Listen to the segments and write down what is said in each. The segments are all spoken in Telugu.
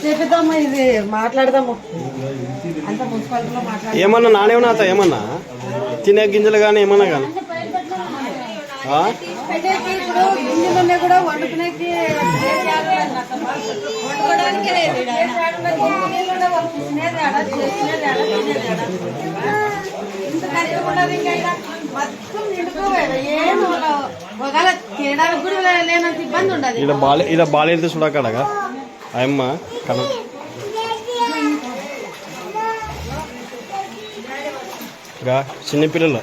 చేపిద్దామా ఇది మాట్లాడదాము. అంత మున్సిపాలిటీలో మాట్లాడదాం ఏమన్నా నానేమన్నా అత్త ఏమన్నా తినే గింజలు కానీ ఏమన్నా కానీ ఆ? ఇప్పుడు కూడా వండుకునేకి లేదు. ఇంత ఇంకా మొత్తం నిండుకోవాలి ఏం ఒకవేళ తినడానికి కూడా లేనంత ఇబ్బంది ఉండదు. బాలే ఈడ బాలేదు చూడకడగా అమ్మ కన. గా చిన్నపిల్లలు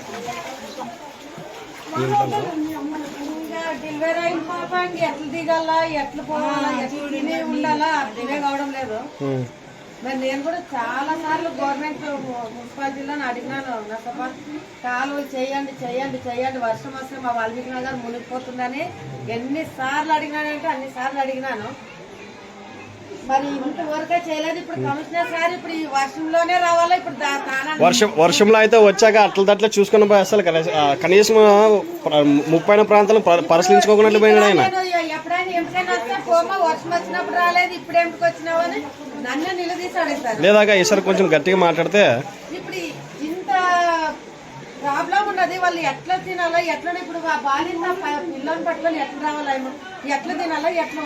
ఎట్లా దిగాలా ఎట్లా పోవాలా ఎట్లా తినే ఉండాలా అర్థమే కావడం లేదు. మరి నేను కూడా చాలా సార్లు గవర్నమెంట్ మున్సిపాలిటీలో అడిగినాను నసప కాలువలు చేయండి చేయండి చేయండి వర్షం వస్తే మా వాల్మీకి నగర్ మునిగిపోతుందని ఎన్ని సార్లు అడిగినానంటే అన్ని సార్లు అడిగినాను. మరి ఇంతవరకే చేయలేదు. ఇప్పుడు కమిషనర్ సార్ ఇప్పుడు ఈ వర్షంలోనే రావాలా? ఇప్పుడు దా- తానా వర్షం వర్షంలో అయితే వచ్చాక అట్ల తట్ల చూసుకుని పోయి అసలు కనీస- ముప్పైన ప్రాంతాలు ప- పరిశీలించుకోకున్నట్లు పోయినాడు ఆయన. నేను ఎప్పుడైనా ఎంపికైనా వస్తే పోమా వర్షం వచ్చినప్పుడు రాలేదు ఇప్పుడు ఎంపిక వచ్చినావు అని నన్ను నిలదీసి అడుగుతారు. లేదాక ఈసారి కొంచెం గట్టిగా మాట్లాడితే ఇప్పుడు ఈ- ఇంత ప్రాబ్లం ఉన్నది వాళ్ళు ఎట్లా తినాలా ఎట్లా ఇప్పుడు ఆ బాలింత ప- పిల్లని పట్టుకొని ఎట్లా ఎట్లా తినాలా ఎట్లా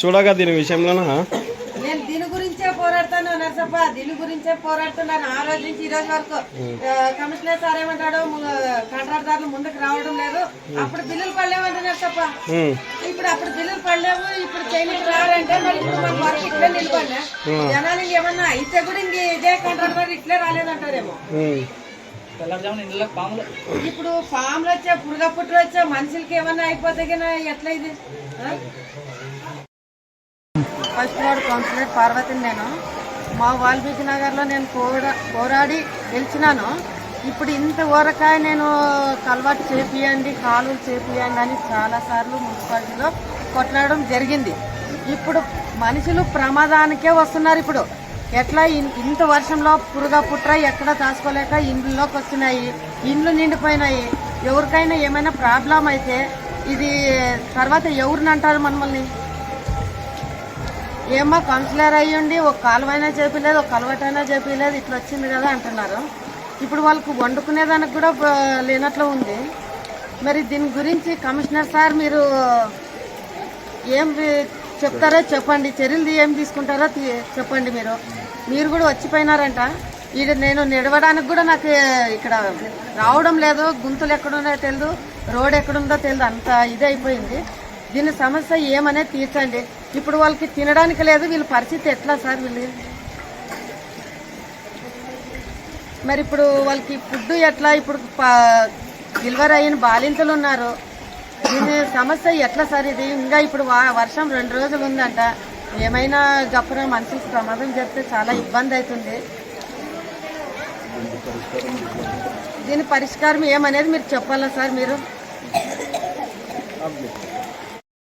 చూడగా దీని విషయంలోన? నేను దీని గురించే పోరాడుతాను నరసప్ప. దీని గురించే పోరాడుతున్నాను. ఆ రోజు నుంచి ఈ రోజు వరకు కమిషనర్ సార్ ఏమంటాడు కాంట్రాక్టర్లు ముందుకు రావడం లేదు. అప్పుడు బిల్లులు పడలేమంటే నరసప్ప. ఇప్పుడు అప్పుడు బిల్లులు పడలేవు ఇప్పుడు చేయడానికి రారంటే మరి ఇప్పుడు మన వర్క్ ఇట్లే నిలబడినా జనాలు ఇంకేమన్నా అయితే కూడా ఇంక ఇదే కాంట్రాక్టర్ ఇట్లే రాలేదంటారేమో. ఇప్పుడు ఫామ్లు వచ్చా పురుగ పుట్టు వచ్చా మనుషులకి ఏమన్నా అయిపోతే ఎట్లా ఇది? ఫస్ట్ వార్డు కౌన్సిలర్ పార్వతిని నేను. మా వాల్మీకి నగర్లో నేను పోరా పోరాడి గెలిచినాను. ఇప్పుడు ఇంత ఊరకాయ నేను కలవాటు చేపియండి కాలువలు చేపియండి అని చాలాసార్లు మున్సిపాలిటీలో కొట్లాడడం జరిగింది. ఇప్పుడు మనుషులు ప్రమాదానికే వస్తున్నారు ఇప్పుడు. ఎట్లా ఇంత వర్షంలో పురుగ పుట్ర ఎక్కడ దాచుకోలేక ఇండ్లలోకి వస్తున్నాయి ఇండ్లు నిండిపోయినాయి. ఎవరికైనా ఏమైనా ప్రాబ్లం అయితే ఇది తర్వాత ఎవరిని అంటారు మనమల్ని ఏమో కౌన్సిలర్ అయ్యుండి ఒక కాలువైనా చేపిలేదు ఒక కలవటైనా చేపిలేదు ఇట్లా వచ్చింది కదా అంటున్నారు. ఇప్పుడు వాళ్ళకు వండుకునేదానికి కూడా లేనట్లు ఉంది. మరి దీని గురించి కమిషనర్ సార్ మీరు ఏం చెప్తారో చెప్పండి. చర్యలు ఏం తీసుకుంటారో తీ- చెప్పండి మీరు. మీరు కూడా వచ్చిపోయినారంట. ఈడ నేను నడవడానికి కూడా నాకు ఇక్కడ రావడం లేదు. గుంతలు ఎక్కడున్నాయో తెలియదు రోడ్ ఎక్కడుందో తెలియదు అంత ఇది అయిపోయింది దీని సమస్య ఏమనేది తీర్చండి. ఇప్పుడు వాళ్ళకి తినడానికి లేదు వీళ్ళ పరిస్థితి ఎట్లా సార్ వీళ్ళు? మరి ఇప్పుడు వాళ్ళకి ఫుడ్ ఎట్లా? ఇప్పుడు డెలివరీ అయిన బాలింతలు ఉన్నారు. దీని సమస్య ఎట్లా సార్ ఇది? ఇంకా ఇప్పుడు వర్షం రెండు రోజులు ఉందంట. ఏమైనా గప్పున మనుషులకు ప్రమాదం జరిగితే చాలా ఇబ్బంది అవుతుంది. దీని పరిష్కారం ఏమనేది మీరు చెప్పాలా సార్ మీరు?